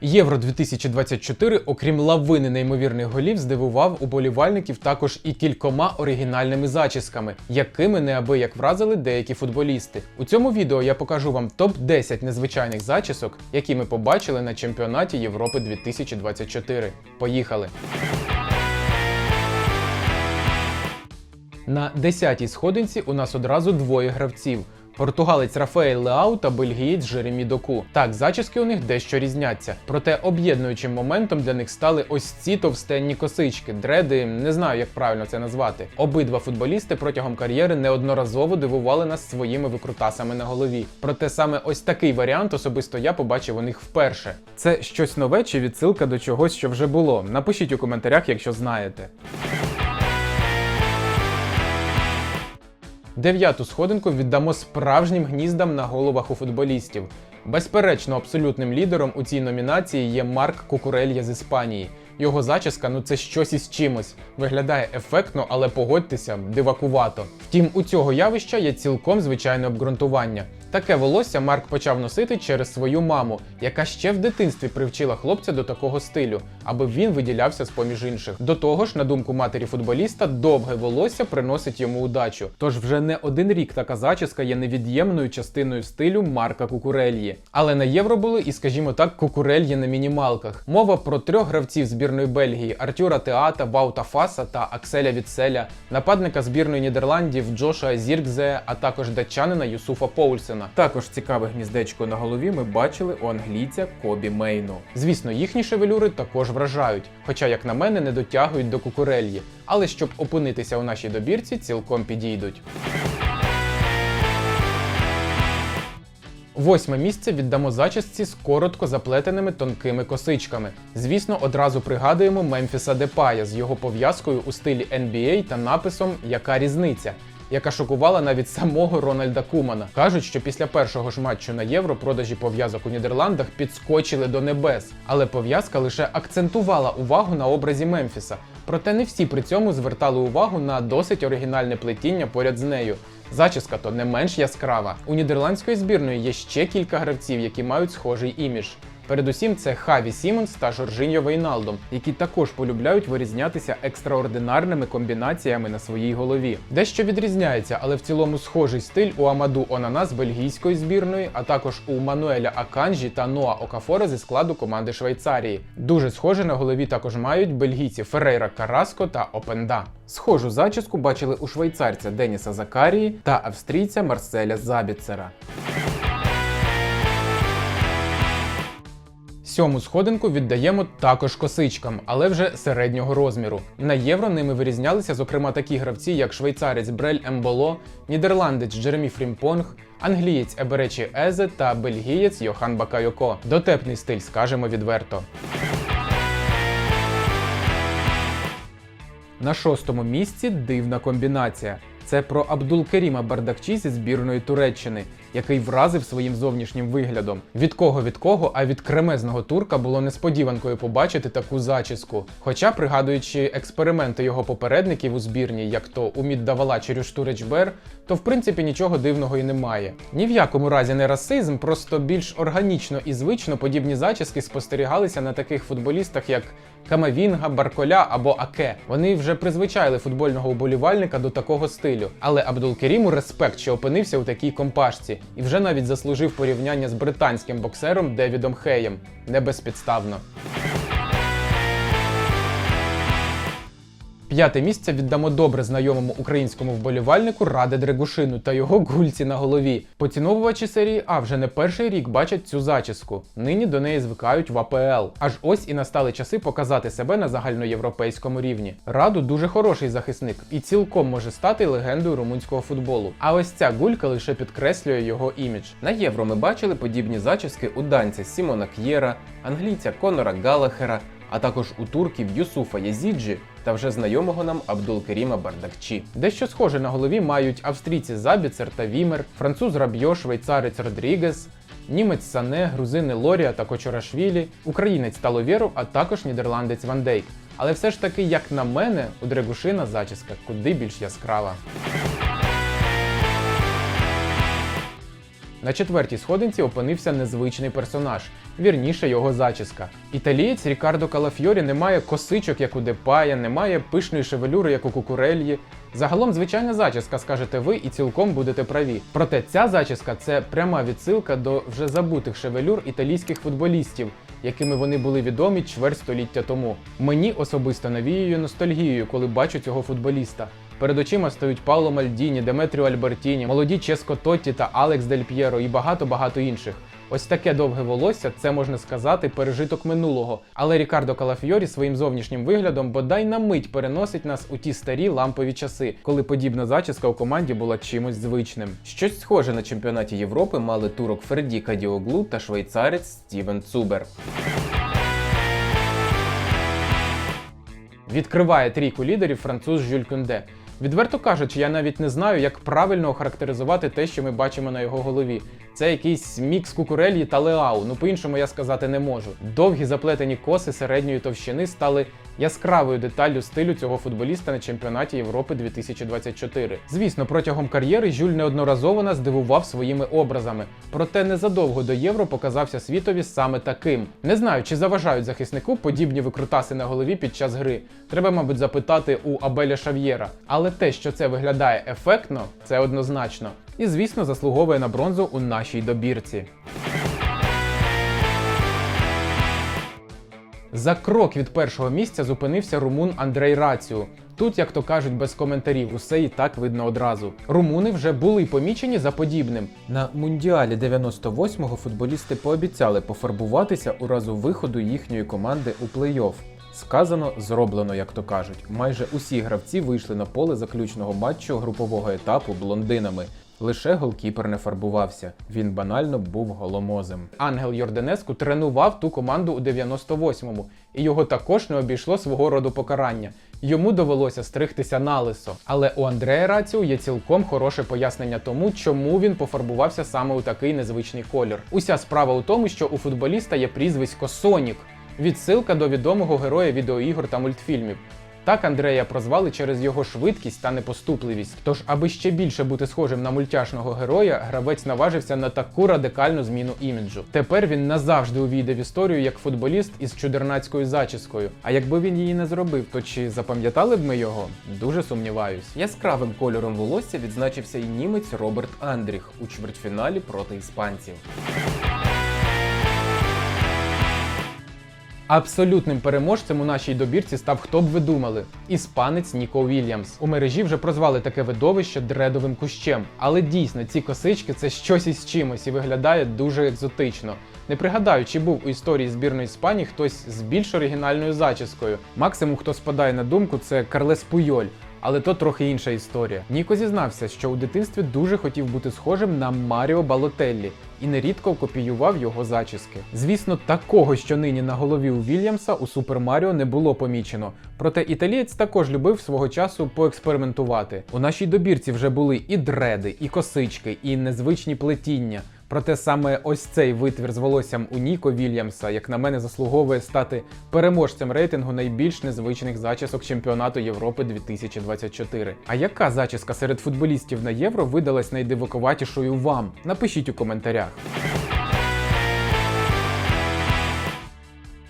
Євро 2024, окрім лавини неймовірних голів, здивував уболівальників також і кількома оригінальними зачісками, якими неабияк вразили деякі футболісти. У цьому відео я покажу вам топ-10 незвичайних зачісок, які ми побачили на чемпіонаті Європи 2024. Поїхали! На 10-й сходинці у нас одразу двоє гравців. Португалець Рафаель Леау та бельгієць Жеремі Доку. Так, зачіски у них дещо різняться. Проте об'єднуючим моментом для них стали ось ці товстенні косички, дреди, не знаю, як правильно це назвати. Обидва футболісти протягом кар'єри неодноразово дивували нас своїми викрутасами на голові. Проте саме ось такий варіант особисто я побачив у них вперше. Це щось нове чи відсилка до чогось, що вже було. Напишіть у коментарях, якщо знаєте. Дев'яту сходинку віддамо справжнім гніздам на головах у футболістів. Безперечно, абсолютним лідером у цій номінації є Марк Кукурелья з Іспанії. Його зачіска ну це щось із чимось. Виглядає ефектно, але погодьтеся, дивакувато. Втім, у цього явища є цілком звичайне обґрунтування. Таке волосся Марк почав носити через свою маму, яка ще в дитинстві привчила хлопця до такого стилю, аби він виділявся з поміж інших. До того ж, на думку матері футболіста, довге волосся приносить йому удачу. Тож вже не один рік така зачіска є невід'ємною частиною стилю Марка Кукурельї. Але на євро були і, скажімо так, кукурельї на мінімалках. Мова про трьох гравців збірної Бельгії: Артюра Теата, Ваута Фаса та Акселя Вітселя, нападника збірної Нідерландів Джоша Зіркзе, а також датчанина Юсуфа Поульсена. Також цікаве гніздечко на голові ми бачили у англійця Кобі Мейну. Звісно, їхні шевелюри також вражають, хоча, як на мене, не дотягують до кукурельї, але щоб опинитися у нашій добірці, цілком підійдуть. Восьме місце віддамо зачісці з коротко заплетеними тонкими косичками. Звісно, одразу пригадуємо Мемфіса Депая з його пов'язкою у стилі NBA та написом Яка різниця, яка шокувала навіть самого Рональда Кумана. Кажуть, що після першого ж матчу на євро продажі пов'язок у Нідерландах підскочили до небес, але пов'язка лише акцентувала увагу на образі Мемфіса. Проте не всі при цьому звертали увагу на досить оригінальне плетіння поряд з нею. Зачіска то не менш яскрава. У нідерландської збірної є ще кілька гравців, які мають схожий імідж. Передусім, це Хаві Сімонс та Жоржиньо Вейналдом, які також полюбляють вирізнятися екстраординарними комбінаціями на своїй голові. Дещо відрізняється, але в цілому схожий стиль у Амаду Онана з бельгійської збірної, а також у Мануеля Аканжі та Ноа Окафора зі складу команди Швейцарії. Дуже схоже на голові також мають бельгійці Феррейра Караско та Опенда. Схожу зачіску бачили у швейцарця Деніса Закарії та австрійця Марселя Забіцера. Сьому сходинку віддаємо також косичкам, але вже середнього розміру. На євро ними вирізнялися, зокрема, такі гравці, як швейцарець Брель Емболо, нідерландець Джеремі Фрімпонг, англієць Еберечі Езе та бельгієць Йохан Бакайоко. Дотепний стиль, скажемо відверто. На шостому місці дивна комбінація. Це про Абдулкеріма Бардакчі зі збірної Туреччини, який вразив своїм зовнішнім виглядом. Від кого від кого, а від кремезного турка було несподіванкою побачити таку зачіску. Хоча, пригадуючи експерименти його попередників у збірні, як то Умід Давала чи Рюштуречбер, то в принципі нічого дивного і немає. Ні в якому разі не расизм, просто більш органічно і звично подібні зачіски спостерігалися на таких футболістах, як Камавінга, Барколя або Аке. Вони вже призвичайли футбольного уболівальника до такого стилю. Але Абдулкеріму респект, що опинився у такій компашці, і вже навіть заслужив порівняння з британським боксером Девідом Хеєм. Не П'яте місце віддамо добре знайомому українському вболівальнику Раде Дрегушину та його гульці на голові. Поціновувачі серії А вже не перший рік бачать цю зачіску. Нині до неї звикають в АПЛ. Аж ось і настали часи показати себе на загальноєвропейському рівні. Раду дуже хороший захисник і цілком може стати легендою румунського футболу. А ось ця гулька лише підкреслює його імідж. На євро ми бачили подібні зачіски у данця Сімона К'єра, англійця Конора Галахера а також у турків Юсуфа Язіджі та вже знайомого нам Абдулкеріма Бардакчі. Дещо схоже на голові мають австрійці Забіцер та Вімер, француз Рабьо, швейцарець Родрігес, німець Сане, грузини Лорія та Кочорашвілі, українець Таловєров, а також нідерландець Ван Дейк. Але все ж таки, як на мене, у Дрегушина зачіска куди більш яскрава. На четвертій сходинці опинився незвичний персонаж, вірніше його зачіска. Італієць Рікардо Калафьорі не має косичок, як у Депая, не має пишної шевелюри, як у Кукурельї. Загалом звичайна зачіска, скажете ви, і цілком будете праві. Проте ця зачіска це пряма відсилка до вже забутих шевелюр італійських футболістів, якими вони були відомі чверть століття тому. Мені особисто навіює ностальгією, коли бачу цього футболіста. Перед очима стають Пауло Мальдіні, Деметріо Альбертіні, молоді Ческо Тотті та Алекс Дель П'єро і багато-багато інших. Ось таке довге волосся, це можна сказати, пережиток минулого. Але Рікардо Калафіорі своїм зовнішнім виглядом бодай на мить переносить нас у ті старі лампові часи, коли подібна зачіска у команді була чимось звичним. Щось схоже на чемпіонаті Європи мали турок Ферді Кадіоглу та швейцарець Стівен Цубер. Відкриває трійку лідерів француз Жюль Кюнде. Відверто кажучи, я навіть не знаю, як правильно охарактеризувати те, що ми бачимо на його голові. Це якийсь мікс кукурельї та леау, ну по-іншому я сказати не можу. Довгі заплетені коси середньої товщини стали яскравою деталлю стилю цього футболіста на чемпіонаті Європи 2024. Звісно, протягом кар'єри Жюль неодноразово нас здивував своїми образами, проте незадовго до євро показався світові саме таким. Не знаю, чи заважають захиснику подібні викрутаси на голові під час гри. Треба, мабуть, запитати у Абеля Шав'єра. Але те, що це виглядає ефектно, це однозначно. І, звісно, заслуговує на бронзу у нашій добірці. За крок від першого місця зупинився румун Андрей Раціу. Тут, як то кажуть, без коментарів, усе і так видно одразу. Румуни вже були помічені за подібним. На мундіалі 98-го футболісти пообіцяли пофарбуватися у разу виходу їхньої команди у плей-офф. Сказано, зроблено, як то кажуть. Майже усі гравці вийшли на поле заключного матчу групового етапу блондинами. Лише голкіпер не фарбувався. Він банально був голомозем. Ангел Йорданеску тренував ту команду у 98-му, і його також не обійшло свого роду покарання. Йому довелося стригтися на лисо. Але у Андрея Раціу є цілком хороше пояснення тому, чому він пофарбувався саме у такий незвичний колір. Уся справа у тому, що у футболіста є прізвисько Сонік. Відсилка до відомого героя відеоігор та мультфільмів. Так Андрея прозвали через його швидкість та непоступливість. Тож, аби ще більше бути схожим на мультяшного героя, гравець наважився на таку радикальну зміну іміджу. Тепер він назавжди увійде в історію як футболіст із чудернацькою зачіскою. А якби він її не зробив, то чи запам'ятали б ми його? Дуже сумніваюсь. Яскравим кольором волосся відзначився і німець Роберт Андріх у чвертьфіналі проти іспанців. Абсолютним переможцем у нашій добірці став хто б ви думали? Іспанець Ніко Вільямс. У мережі вже прозвали таке видовище дредовим кущем. Але дійсно ці косички це щось із чимось і виглядає дуже екзотично. Не пригадаю, чи був у історії збірної Іспанії хтось з більш оригінальною зачіскою. Максимум, хто спадає на думку, це Карлес Пуйоль. Але то трохи інша історія. Ніко зізнався, що у дитинстві дуже хотів бути схожим на Маріо Балотеллі і нерідко копіював його зачіски. Звісно, такого, що нині на голові у Вільямса, у Супер Маріо не було помічено. Проте італієць також любив свого часу поекспериментувати. У нашій добірці вже були і дреди, і косички, і незвичні плетіння. Проте саме ось цей витвір з волоссям у Ніко Вільямса, як на мене, заслуговує стати переможцем рейтингу найбільш незвичних зачісок чемпіонату Європи 2024. А яка зачіска серед футболістів на євро видалась найдивакуватішою вам? Напишіть у коментарях.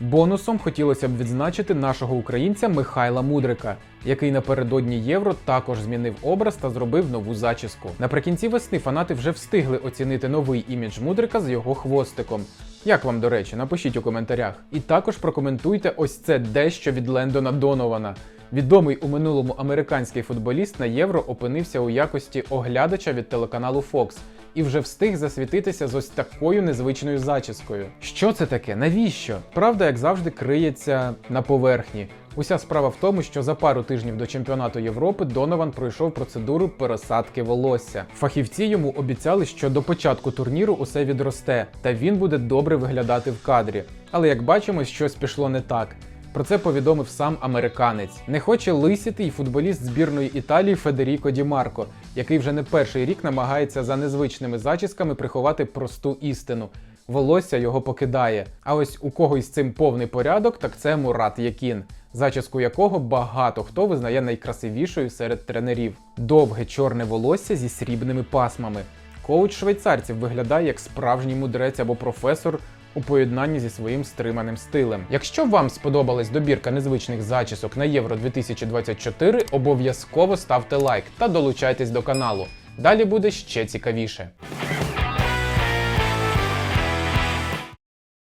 Бонусом хотілося б відзначити нашого українця Михайла Мудрика, який напередодні євро також змінив образ та зробив нову зачіску. Наприкінці весни фанати вже встигли оцінити новий імідж Мудрика з його хвостиком. Як вам, до речі, напишіть у коментарях. І також прокоментуйте ось це дещо від Лендона Донована. Відомий у минулому американський футболіст на євро опинився у якості оглядача від телеканалу Fox і вже встиг засвітитися з ось такою незвичною зачіскою. Що це таке? Навіщо? Правда, як завжди, криється на поверхні. Уся справа в тому, що за пару тижнів до чемпіонату Європи Донован пройшов процедуру пересадки волосся. Фахівці йому обіцяли, що до початку турніру усе відросте, та він буде добре виглядати в кадрі. Але як бачимо, щось пішло не так. Про це повідомив сам американець. Не хоче лисіти й футболіст збірної Італії Федеріко Ді Марко, який вже не перший рік намагається за незвичними зачісками приховати просту істину. Волосся його покидає. А ось у кого із цим повний порядок, так це Мурат Якін, зачіску якого багато хто визнає найкрасивішою серед тренерів. Довге чорне волосся зі срібними пасмами. Коуч швейцарців виглядає як справжній мудрець або професор у поєднанні зі своїм стриманим стилем. Якщо вам сподобалась добірка незвичних зачісок на Євро 2024, обов'язково ставте лайк та долучайтесь до каналу. Далі буде ще цікавіше.